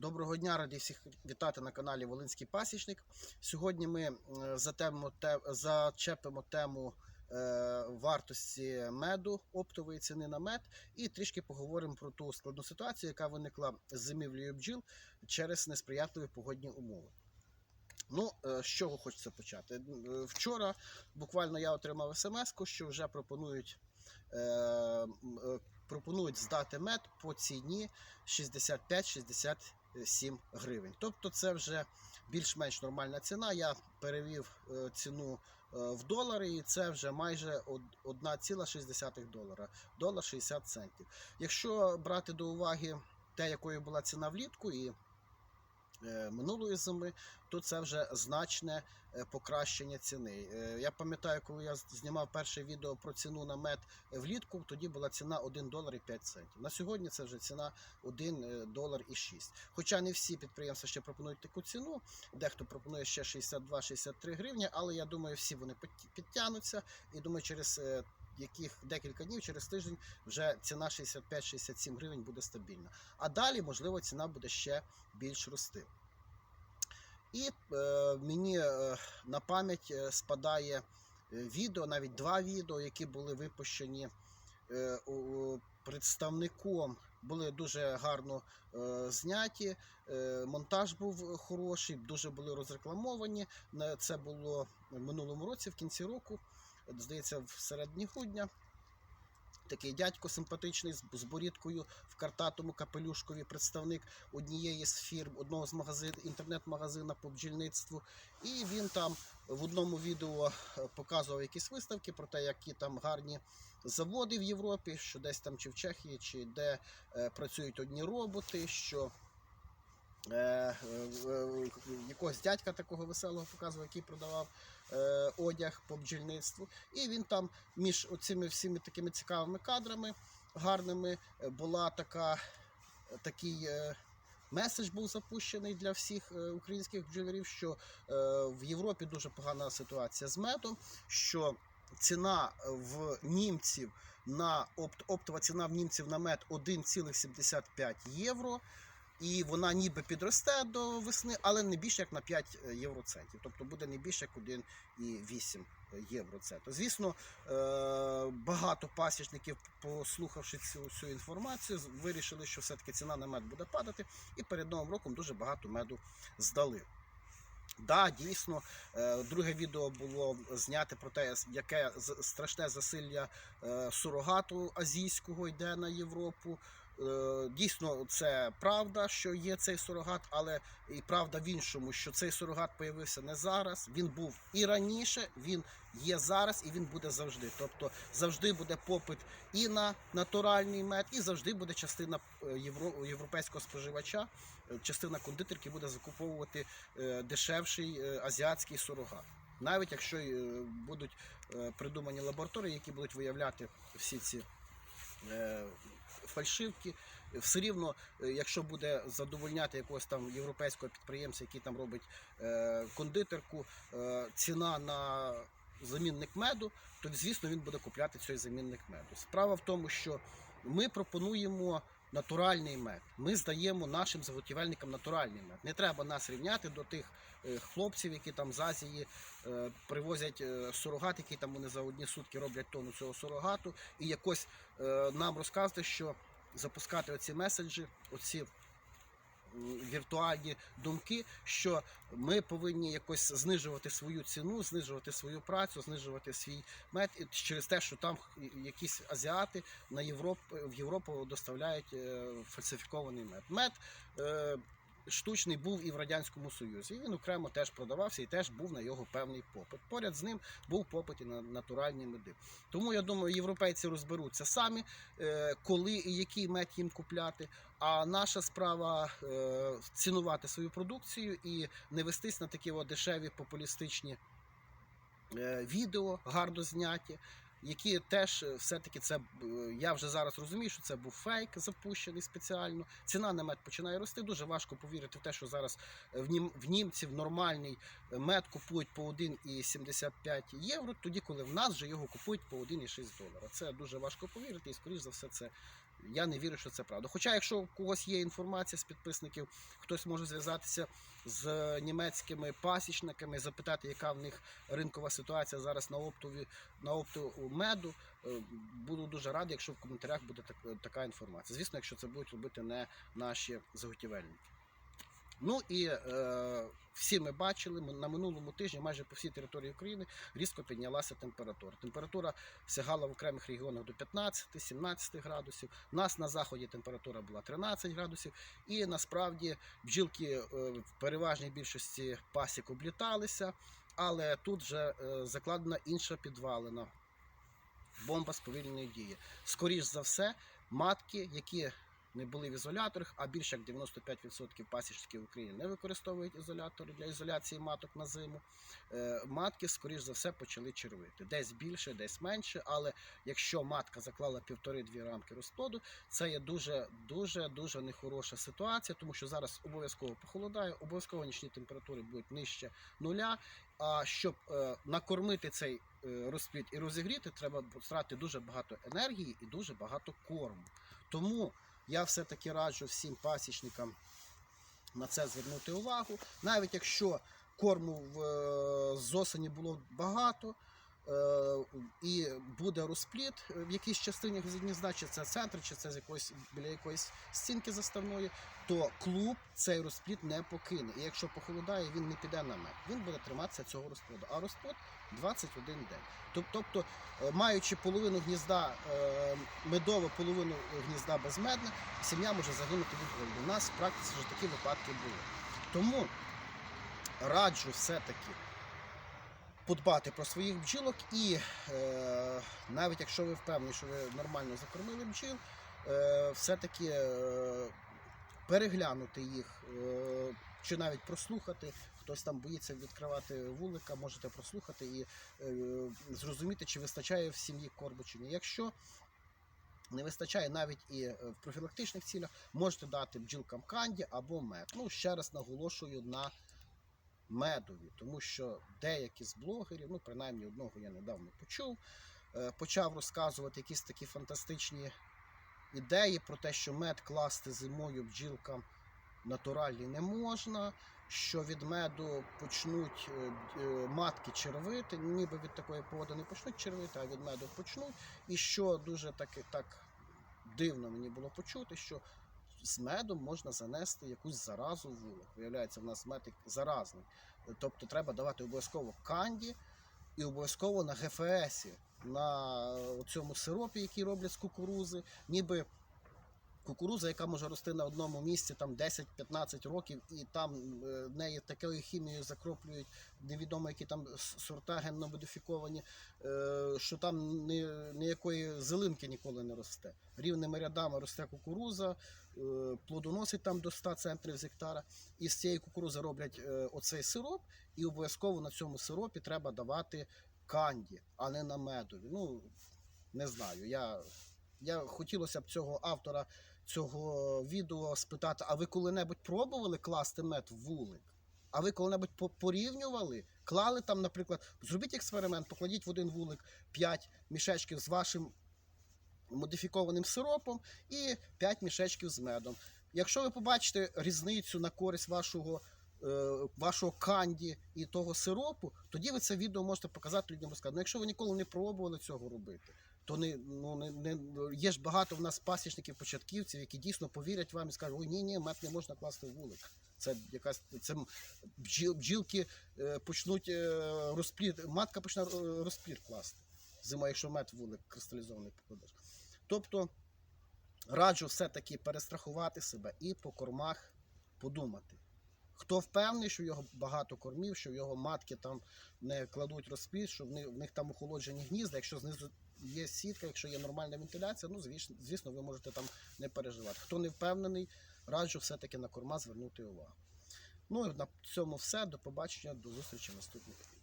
Доброго дня, раді всіх вітати на каналі Волинський Пасічник. Сьогодні ми е, затемимо те- зачепимо тему е, вартості меду, оптової ціни на мед, і трішки поговоримо про ту складну ситуацію, яка виникла з зимівлею бджіл через несприятливі погодні умови. Ну, е, з чого хочеться почати? Е, Вчора буквально я отримав смс, що вже пропонують. е, Пропонують здати мед по ціні 65-67 гривень. Тобто це вже більш-менш нормальна ціна. Я перевів е, ціну е, в долари, і це вже майже 1,6 долара, долар 60 центів. Якщо брати до уваги те, якою була ціна влітку і минулої зими, то це вже значне е, покращення ціни. Е, Я пам'ятаю, коли я знімав перше відео про ціну на мед влітку, тоді була ціна 1 долар і 5 центів. На сьогодні це вже ціна 1 долар і 6. Хоча не всі підприємства ще пропонують таку ціну, дехто пропонує ще 62-63 гривні, але я думаю, всі вони підтягнуться. І думаю, через е, яких декілька днів, через тиждень, вже ціна 65-67 гривень буде стабільна. А далі, можливо, ціна буде ще більш рости. І е, мені е, на пам'ять е, спадає відео, навіть два відео, які були випущені представником, були дуже гарно е, зняті. е, Монтаж був хороший, дуже були розрекламовані. Це було в минулому році, в кінці року, здається, в середині грудня. Такий дядько симпатичний з, борідкою в картатому капелюшкові, представник однієї з фірм, одного з магазин, інтернет-магазина по бджільництву. І він там в одному відео е, показував якісь виставки про те, які там гарні заводи в Європі, що десь там чи в Чехії, чи де е, працюють одні роботи, що е, е, якогось дядька такого веселого показував, який продавав одяг по бджільництву. І він там між оцими всіми такими цікавими кадрами гарними е, була така, такий е, меседж був запущений для всіх е, українських бджолярів, що е, в Європі дуже погана ситуація з медом, що ціна в німців на опт, оптова ціна в німців на мед 1,75 євро. І вона ніби підросте до весни, але не більше як на 5 євроцентів. Тобто буде не більше як 1,8 євроцентів. Звісно, е, багато пасічників, послухавши цю всю інформацію, вирішили, що все-таки ціна на мед буде падати, і перед новим роком дуже багато меду здали. Да, дійсно, е, друге відео було зняте про те, яке страшне засилля е, сурогату азійського йде на Європу. Е, Дійсно, це правда, що є цей сурогат, але і правда в іншому, що цей сурогат появився не зараз. Він був і раніше, він є зараз і він буде завжди. Тобто завжди буде попит і на натуральний мед, і завжди буде частина е, євро- європейського споживача, е, частина кондитерки буде закуповувати дешевший азіатський сурогат. Навіть якщо будуть придумані лабораторії, які будуть виявляти всі ці фальшивки, все рівно, е, якщо буде задовольняти якогось там європейського підприємця, який там робить е, кондитерку, е, ціна на замінник меду, то звісно він буде купляти цей замінник меду. Справа в тому, що ми пропонуємо натуральний мед. Ми здаємо нашим заготівельникам натуральний мед. Не треба нас рівняти до тих е, хлопців, які там з Азії е, привозять е, сурогат, які там вони за одні сутки роблять тонну цього сурогату, і якось нам розказувати, що запускати оці меседжі, оці віртуальні думки, що ми повинні якось знижувати свою ціну, знижувати свою працю, знижувати свій мед через те, що там якісь азіати на Європу в Європу доставляють е, фальсифікований мед. Мед е, штучний був і в радянському союзі. Він окремо теж продавався і теж був на його певний попит. Поряд з ним був попит і на натуральні меди. Тому я думаю, європейці розберуться самі, е, коли і який мед їм купляти. А наша справа е, цінувати свою продукцію і не вестись на такі от дешеві популістичні е, відео, гарно зняті. Які теж е, все-таки це е, я вже зараз розумію, що це був фейк запущений спеціально. Ціна на мед починає рости. Дуже важко повірити в те, що зараз е, в, нім, в німців нормальний мед купують по 1,75 євро, тоді коли в нас вже його купують по 1,6 долара. Це дуже важко повірити, і скоріш за все, це Я не вірю, що це правда. Хоча, якщо у когось є інформація з підписників, хтось може зв'язатися з німецькими пасічниками, запитати, яка в них ринкова ситуація зараз на оптові на опту меду. Е, Буду дуже радий, якщо в коментарях буде так, така інформація. Звісно, якщо це будуть робити не наші заготівельники. Ну і е, всі ми бачили на минулому тижні, майже по всій території України різко піднялася температура. Температура сягала в окремих регіонах до 15-17 градусів. У нас на заході температура була 13 градусів. І насправді бджілки е, в переважній більшості пасік обліталися, але тут вже е, закладена інша підвалина. Бомба сповільненої дії. Скоріш за все, матки, які не були в ізоляторах, а більше як 95% пасічників в Україні не використовують ізолятори для ізоляції маток на зиму. Е, Матки, скоріш за все, почали червити. Десь більше, десь менше. Але якщо матка заклала півтори-дві рамки розплоду, це є дуже дуже дуже нехороша ситуація, тому що зараз обов'язково похолодає, обов'язково нічні температури будуть нижче нуля. А щоб е, накормити цей е, розплід і розігріти, треба потратити дуже багато енергії і дуже багато корму. Тому я все-таки раджу всім пасічникам на це звернути увагу. Навіть якщо корму е, з осені було багато. е, І буде розпліт в якійсь частині гнізда, чи це центр, чи це з якоїсь біля якоїсь стінки заставної, то клуб цей розпліт не покине. І якщо похолодає, він не піде на мед. Він буде триматися цього розплоду. А розплод 21 день. Тобто, е, маючи половину гнізда е, медове, половину гнізда безмедне, сім'я може загинути від голоду. У нас в практиці вже такі випадки були. Тому раджу все-таки подбати про своїх бджілок і е, навіть якщо ви впевнені, що ви нормально закормили бджіл, все-таки переглянути їх, чи навіть прослухати. Хтось там боїться відкривати вулика, можете прослухати і е, зрозуміти, чи вистачає в сім'ї корму чи ні. Якщо не вистачає навіть і е, в профілактичних цілях, можете дати бджілкам канді або мед. Ну, ще раз наголошую на медові, тому що деякі з блогерів, ну принаймні одного я недавно почув, е, почав розказувати якісь такі фантастичні ідеї про те, що мед класти зимою бджілкам натуральний не можна. Що від меду почнуть е, е, матки червити, ніби від такої погоди не почнуть червити, а від меду почнуть. І що дуже таки так дивно мені було почути, що з медом можна занести якусь заразу в вулик. Виявляється, в нас мед заразний. Тобто треба давати обов'язково канді і обов'язково на ГФСі, на цьому сиропі, який роблять з кукурузи, ніби. Кукуруза, яка може рости на одному місці там 10-15 років, і там е, в неї такою хімією закроплюють невідомо які там сорта генно модифіковані, е, що там ні, ніякої зелинки ніколи не росте. Рівними рядами росте кукуруза, е, плодоносить там до 100 центрів з гектара. І з цієї кукурузи роблять оцей сироп, і обов'язково на цьому сиропі треба давати канді, а не на медові. Ну, не знаю. Я, я хотілося б цього автора цього відео спитати: а ви коли-небудь пробували класти мед в вулик? А ви коли-небудь по- порівнювали? Клали там, наприклад, зробіть експеримент, покладіть в один вулик 5 мішечків з вашим модифікованим сиропом і 5 мішечків з медом. Якщо ви побачите різницю на користь вашого, е, вашого канді і того сиропу, тоді ви це відео можете показати людям розказати. Ну, якщо ви ніколи не пробували цього робити, то не, ну, не, не, є ж багато в нас пасічників, початківців, які дійсно повірять вам і скажуть, ой, ні, ні, мед не можна класти в вулик. Це якась це бджіл, бджілки е, почнуть е, розплід, матка почне е, розплід класти. Зимою, якщо мед вулик кристалізований покладеш. Тобто раджу все-таки перестрахувати себе і по кормах подумати. Хто впевнений, що в його багато кормів, що в його матки там не кладуть розплід, що в них, в них там охолоджені гнізда, якщо знизу є сітка, якщо є нормальна вентиляція, ну звісно, звісно, ви можете там не переживати. Хто не впевнений, раджу все-таки на корма звернути увагу. Ну і на цьому все. До побачення, до зустрічі в наступних відео.